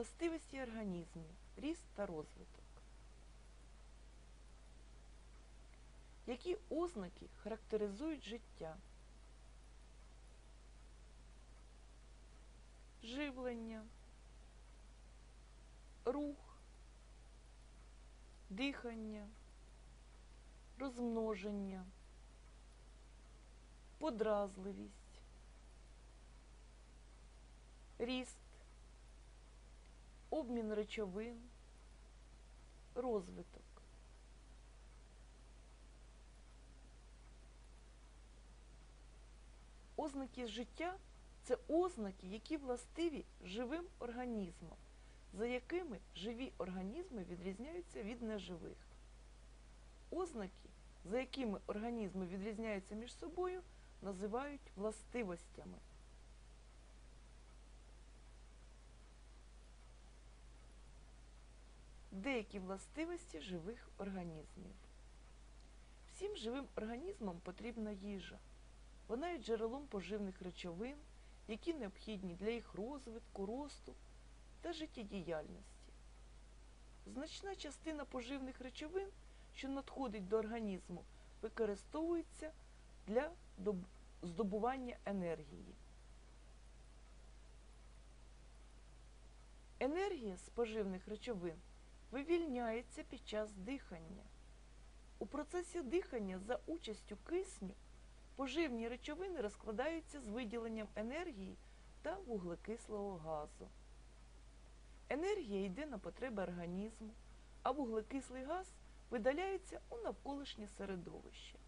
Властивості організмів, ріст та розвиток. Які ознаки характеризують життя? Живлення, рух, дихання, розмноження, подразливість, ріст, обмін речовин, розвиток. Ознаки життя це ознаки, які властиві живим організмам, за якими живі організми відрізняються від неживих. Ознаки, за якими організми відрізняються між собою, називають властивостями. Деякі властивості живих організмів. Всім живим організмам потрібна їжа. Вона є джерелом поживних речовин, які необхідні для їх розвитку, росту та життєдіяльності. Значна частина поживних речовин, що надходить до організму, використовується для здобування енергії. Енергія з поживних речовин вивільняється під час дихання. У процесі дихання за участю кисню поживні речовини розкладаються з виділенням енергії та вуглекислого газу. Енергія йде на потреби організму, а вуглекислий газ видаляється у навколишнє середовище.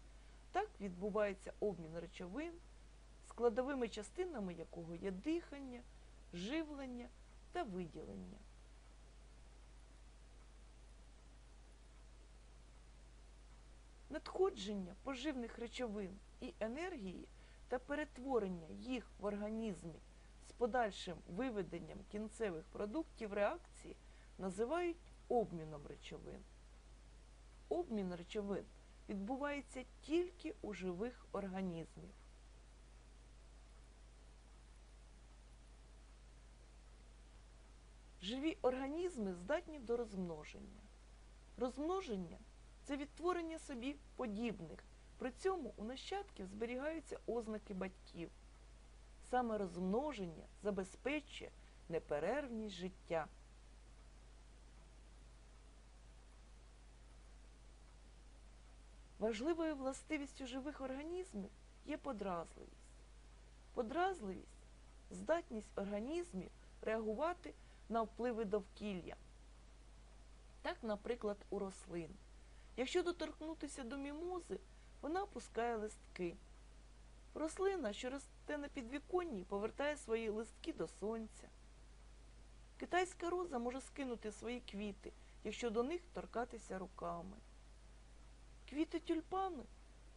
Так відбувається обмін речовин, складовими частинами якого є дихання, живлення та виділення. Надходження поживних речовин і енергії та перетворення їх в організмі з подальшим виведенням кінцевих продуктів реакції називають обміном речовин. Обмін речовин відбувається тільки у живих організмів. Живі організми здатні до розмноження. Розмноження це відтворення собі подібних. При цьому у нащадків зберігаються ознаки батьків. Саме розмноження забезпечує неперервність життя. Важливою властивістю живих організмів є подразливість. Подразливість здатність організмів реагувати на впливи довкілля. Так, наприклад, у рослин. Якщо доторкнутися до мімози, вона опускає листки. Рослина, що росте на підвіконні, повертає свої листки до сонця. Китайська роза може скинути свої квіти, якщо до них торкатися руками. Квіти тюльпани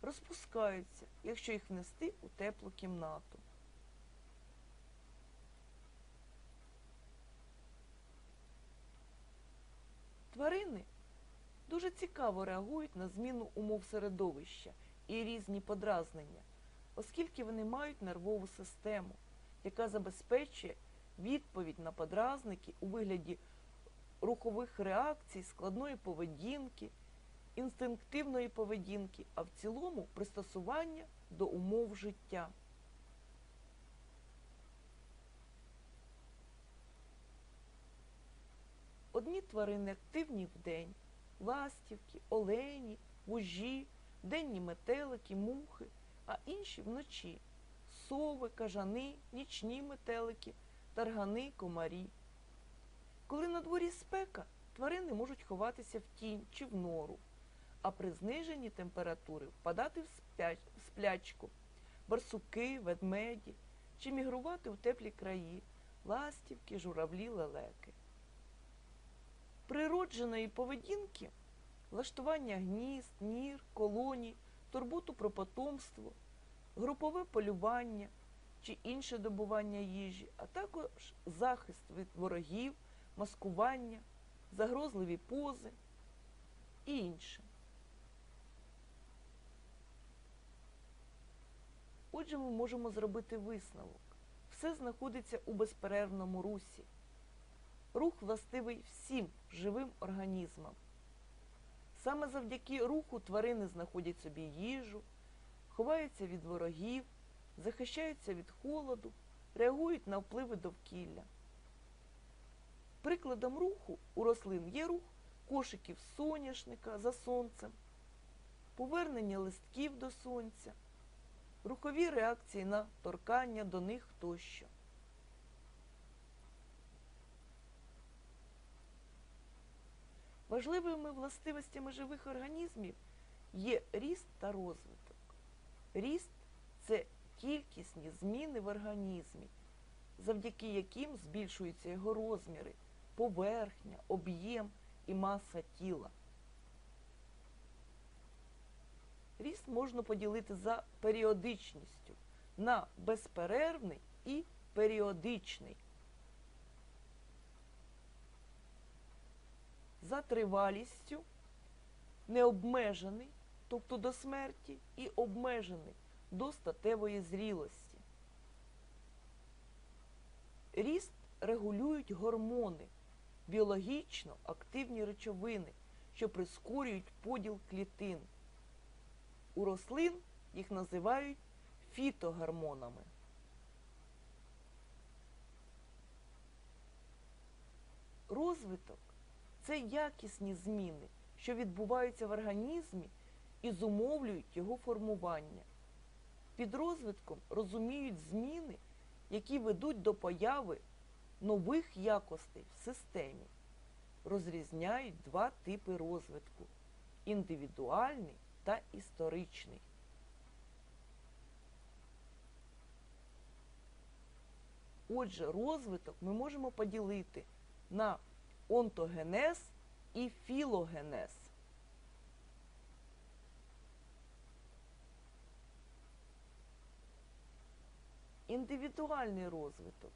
розпускаються, якщо їх внести у теплу кімнату. Тварини дуже цікаво реагують на зміну умов середовища і різні подразнення, оскільки вони мають нервову систему, яка забезпечує відповідь на подразники у вигляді рухових реакцій, складної поведінки, інстинктивної поведінки, а в цілому пристосування до умов життя. Одні тварини активні вдень, ластівки, олені, вужі, денні метелики, мухи, а інші вночі сови, кажани, нічні метелики, таргани, комарі. Коли на дворі спека, тварини можуть ховатися в тінь чи в нору, а при зниженні температури впадати в спяч- в сплячку, барсуки, ведмеді чи мігрувати в теплі краї, ластівки, журавлі, лелеки. Природженої поведінки, влаштування гнізд, нір, колоній, турботу про потомство, групове полювання чи інше добування їжі, а також захист від ворогів, маскування, загрозливі пози і інше. Отже, ми можемо зробити висновок. Все знаходиться у безперервному русі. Рух властивий всім живим організмам. Саме завдяки руху тварини знаходять собі їжу, ховаються від ворогів, захищаються від холоду, реагують на впливи довкілля. Прикладом руху у рослин є рух кошиків соняшника за сонцем, повернення листків до сонця, рухові реакції на торкання до них тощо. Важливими властивостями живих організмів є ріст та розвиток. Ріст це кількісні зміни в організмі, завдяки яким збільшуються його розміри, поверхня, об'єм і маса тіла. Ріст можна поділити за періодичністю на безперервний і періодичний. За тривалістю необмежений, тобто до смерті, і обмежений до статевої зрілості. Ріст регулюють гормони, біологічно активні речовини, що прискорюють поділ клітин. У рослин їх називають фітогормонами. Розвиток це якісні зміни, що відбуваються в організмі і зумовлюють його формування. Під розвитком розуміють зміни, які ведуть до появи нових якостей в системі. Розрізняють два типи розвитку індивідуальний та історичний. Отже, розвиток ми можемо поділити на онтогенез і філогенез. Індивідуальний розвиток.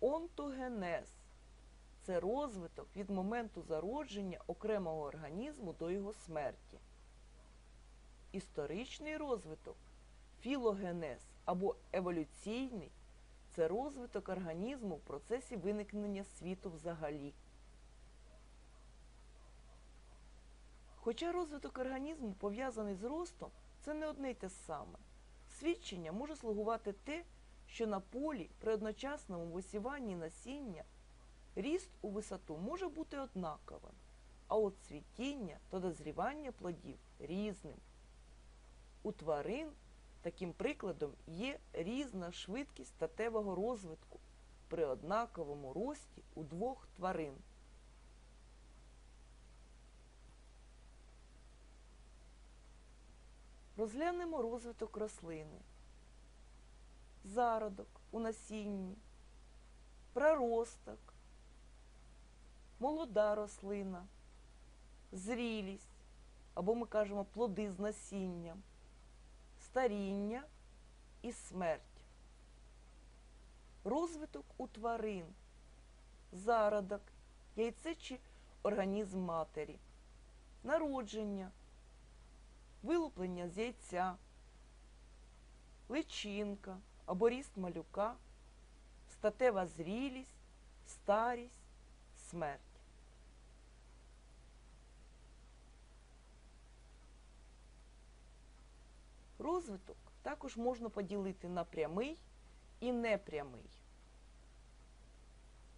Онтогенез це розвиток від моменту зародження окремого організму до його смерті. Історичний розвиток філогенез або еволюційний це розвиток організму в процесі виникнення світу взагалі. Хоча розвиток організму пов'язаний з ростом, це не одне й те саме. Свідчення може слугувати те, що на полі при одночасному висіванні насіння ріст у висоту може бути однаковим, а от цвітіння та дозрівання плодів різним. У тварин таким прикладом є різна швидкість статевого розвитку при однаковому рості у двох тварин. Розглянемо розвиток рослини, зародок у насінні, проросток, молода рослина, зрілість, або ми кажемо плоди з насінням, старіння і смерть. Розвиток у тварин, зародок, яйце чи організм матері, народження, вилуплення з яйця, личинка або ріст малюка, статева зрілість, старість, смерть. Розвиток також можна поділити на прямий і непрямий.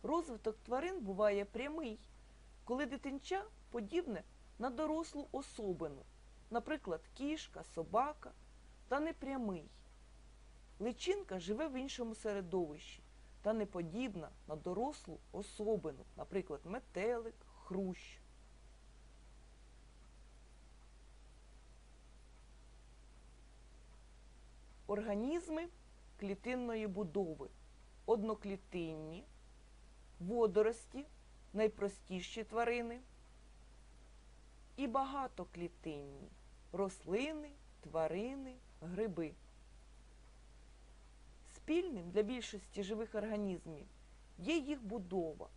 Розвиток тварин буває прямий, коли дитинча подібне на дорослу особину, наприклад, кішка, собака, та непрямий. Личинка живе в іншому середовищі та не подібна на дорослу особину, наприклад, метелик, хрущ. Організми клітинної будови. Одноклітинні, водорості, найпростіші тварини і багатоклітинні рослини, тварини, гриби. Спільним для більшості живих організмів є їх будова.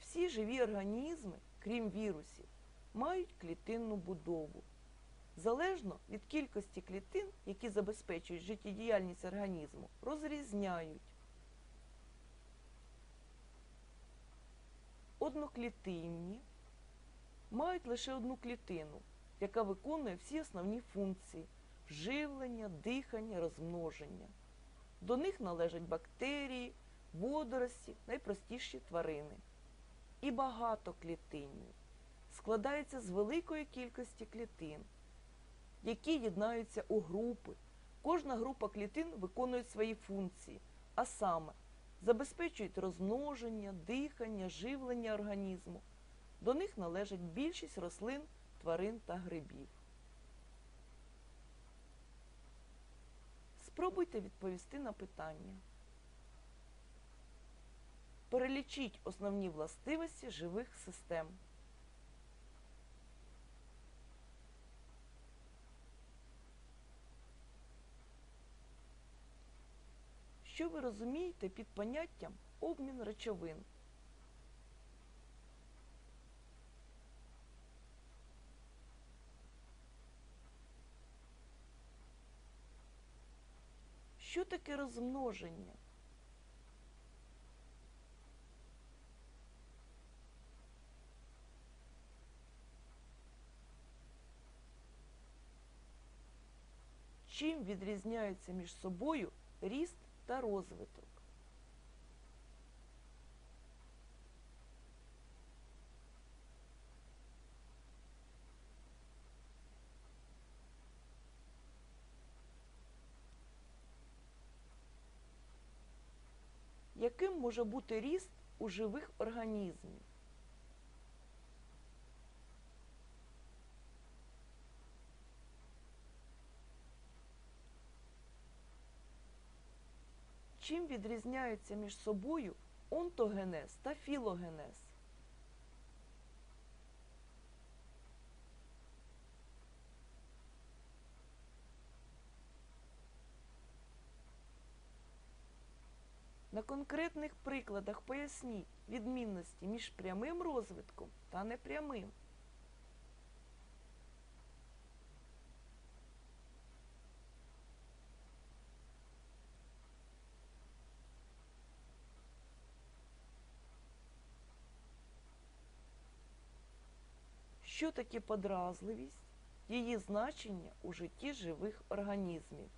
Всі живі організми, крім вірусів, мають клітинну будову. Залежно від кількості клітин, які забезпечують життєдіяльність організму, розрізняють одноклітинні, мають лише одну клітину, яка виконує всі основні функції живлення, дихання, розмноження. До них належать бактерії, водорості, найпростіші тварини. І багато багатоклітинні складаються з великої кількості клітин, які єднаються у групи. Кожна група клітин виконує свої функції, а саме забезпечують розмноження, дихання, живлення організму. До них належать більшість рослин, тварин та грибів. Спробуйте відповісти на питання. Перелічіть основні властивості живих систем. Що ви розумієте під поняттям обмін речовин? Що таке розмноження? Чим відрізняються між собою ріст та розвиток? Яким може бути ріст у живих організмів? Чим відрізняються між собою онтогенез та філогенез? На конкретних прикладах поясніть відмінності між прямим розвитком та непрямим. Що таке подразливість? Її значення у житті живих організмів.